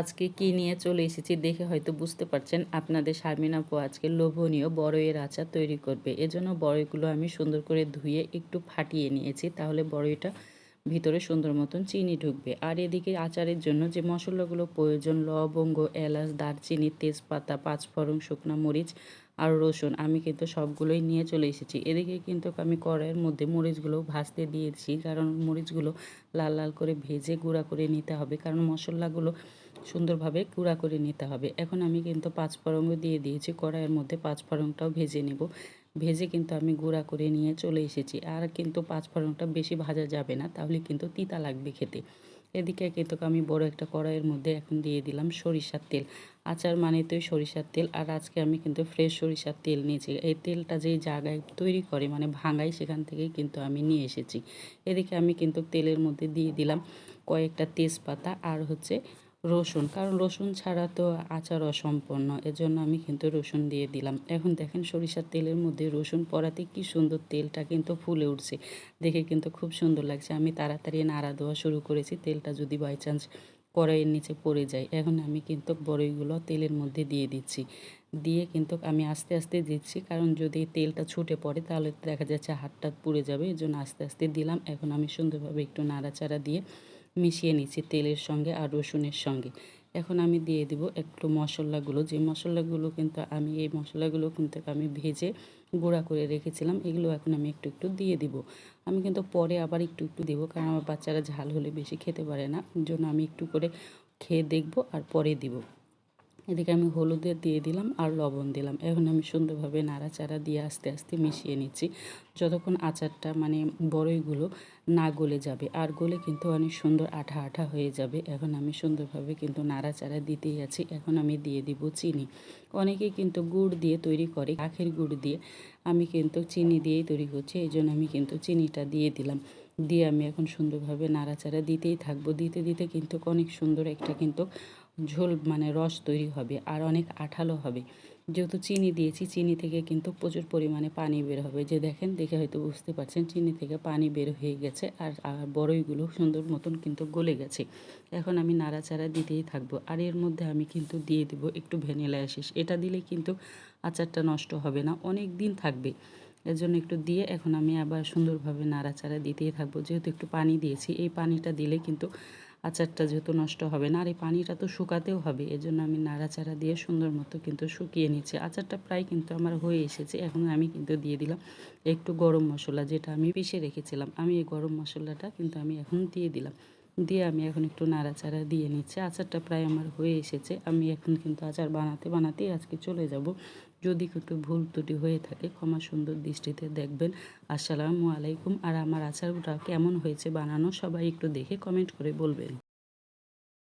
আজকে কি নিয়ে চলে এসেছি দেখে হয়তো বুঝতে পারছেন। আপনাদের শারমিন আপু আজকে লোভনীয় বড়ইয়ের আচার তৈরি করবে। এজন্য বড়ইগুলো আমি সুন্দর করে ধুয়ে একটু ফাটিয়ে নিয়েছি, তাহলে বড়ইটা ভিতরে সুন্দর মতন চিনি ঢুকবে। আর এদিকে আচারের জন্য যে মশলাগুলো প্রয়োজন, লবঙ্গ, এলাচ, দারচিনি, তেজপাতা, পাঁচফোড়ন, শুকনা মরিচ আর রসুন, আমি কিন্তু সবগুলোই নিয়ে চলে এসেছি। এদিকে কিন্তু আমি কড়াইয়ের মধ্যে মরিচগুলো ভাজতে দিয়েছি, কারণ মরিচগুলো লাল লাল করে ভেজে গুঁড়া করে নিতে হবে, কারণ মশলাগুলো সুন্দরভাবে গুঁড়া করে নিতে হবে। এখন আমি কিন্তু পাঁচ পাঁচফোড়নও দিয়ে দিয়েছি, কড়াইয়ের মধ্যে পাঁচ পাঁচফোড়নটাও ভেজে নেব। ভেজে কিন্তু আমি গুঁড়া করে নিয়ে চলে এসেছি। আর কিন্তু পাঁচ পাঁচফোড়নটা বেশি ভাজা যাবে না, তাহলে কিন্তু তিতা লাগবে খেতে। এদিকে কিন্তু আমি বড় একটা কড়াইয়ের মধ্যে এখন দিয়ে দিলাম সরিষার তেল। আচার মানে তো সরিষার তেল, আর আজকে আমি কিন্তু ফ্রেশ সরিষার তেল নিয়েছি। এই তেলটা যেই জায়গায় তৈরি করে মানে ভাঙাই সেখান থেকেই কিন্তু আমি নিয়ে এসেছি। এদিকে আমি কিন্তু তেলের মধ্যে দিয়ে দিলাম কয়েকটা তেজপাতা আর হচ্ছে রসুন। কারণ রসুন ছাড়া তো আচার অসম্পন্ন, এজন্য আমি কিন্তু রসুন দিয়ে দিলাম। এখন দেখেন সরিষার তেলের মধ্যে রসুন পরাতে কি সুন্দর তেলটা কিন্তু ফুলে উঠছে। দেখে কিন্তু খুব সুন্দর লাগছে। আমি তাড়াতাড়ি নাড়া দেওয়া শুরু করেছি, তেলটা যদি বাই চান্স কড়াইয়ের নিচে পড়ে যায়। এখন আমি কিন্তু বড়ইগুলো তেলের মধ্যে দিয়ে দিচ্ছি। দিয়ে কিন্তু আমি আস্তে আস্তে দিচ্ছি। কারণ যদি তেলটা ছুটে পড়ে, তাহলে দেখা যাচ্ছে হাতটা পুড়ে যাবে। এই জন্য আস্তে আস্তে দিলাম। এখন আমি সুন্দরভাবে একটু নাড়াচাড়া দিয়ে মিশিয়ে নিচ্ছি তেলের সঙ্গে আর রসুনের সঙ্গে। এখন আমি দিয়ে দিব একটু মশলাগুলো। যে মশলাগুলো কিন্তু আমি, এই মশলাগুলো কিন্তু আমি ভেজে গুঁড়া করে রেখেছিলাম, এগুলো এখন আমি একটু একটু দিয়ে দিব। আমি কিন্তু পরে আবার একটু একটু দেবো, কারণ আমার বাচ্চারা ঝাল হলে বেশি খেতে পারে না। জন্য আমি একটু করে খেয়ে দেখব আর পরে দিব। এদিকে আমি হলুদের দিয়ে দিলাম আর লবণ দিলাম। এখন আমি সুন্দরভাবে নাড়াচাড়া দিয়ে আস্তে আস্তে মিশিয়ে নিচ্ছি। যতক্ষণ আচারটা মানে বড়ইগুলো না গলে যাবে। আর গলে কিন্তু অনেক সুন্দর আঠা আঠা হয়ে যাবে। এখন আমি সুন্দরভাবে কিন্তু নাড়াচাড়া দিতেই আছি। এখন আমি দিয়ে দিব চিনি। অনেকেই কিন্তু গুড় দিয়ে তৈরি করে, আখের গুড় দিয়ে। আমি কিন্তু চিনি দিয়েই তৈরি করছি। এই জন্য আমি কিন্তু চিনিটা দিয়ে দিলাম। দিয়ে আমি এখন সুন্দরভাবে নাড়াচাড়া দিতেই থাকব। দিতে দিতে কিন্তু অনেক সুন্দর একটা কিন্তু ঝোল মানে রস তৈরি হবে আর অনেক আঠালো হবে। যেহেতু চিনি দিয়েছি, চিনি থেকে কিন্তু প্রচুর পরিমাণে পানি বের হবে। যে দেখেন, দেখে হয়তো বুঝতে পারছেন, চিনি থেকে পানি বের হয়ে গেছে আর আর বড়ইগুলো সুন্দর মতন কিন্তু গলে গেছে। এখন আমি নাড়াচাড়া দিতেই থাকব আর এর মধ্যে আমি কিন্তু দিয়ে দেবো একটু ভ্যানিলা অ্যাসিস এটা দিলে কিন্তু আচারটা নষ্ট হবে না, অনেক দিন থাকবে। এর জন্য একটু দিয়ে এখন আমি আবার সুন্দরভাবে নাড়াচাড়া দিতেই থাকব। যেহেতু একটু পানি দিয়েছি, এই পানিটা দিলে কিন্তু আচারটা যেহেতু নষ্ট হবে না, আর এই পানিটা তো শুকাতেও হবে, এজন্য আমি নাড়াচাড়া দিয়ে সুন্দর মতো কিন্তু শুকিয়ে নিচ্ছি আচারটা প্রায় কিন্তু আমার হয়ে এসেছে, এখন আমি কিন্তু দিয়ে দিলাম একটু গরম মশলা যেটা আমি পিষে রেখেছিলাম। আমি এই গরম মশলাটা কিন্তু আমি এখন দিয়ে দিলাম। দিয়ে আমি এখন একটু নাড়াচাড়া দিয়ে নিচ্ছি। আচারটা প্রায় আমার হয়ে এসেছে। আমি এখন কিন্তু আচার বানাতে, বানাতেই আজকে চলে যাব। যদি একটু ভুল ত্রুটি হয়ে থাকে, ক্ষমা সুন্দর দৃষ্টিতে দেখবেন। আসসালামু আলাইকুম। আর আমার আচারটা কেমন হয়েছে বানানো, সবাই একটু দেখে কমেন্ট করে বলবেন।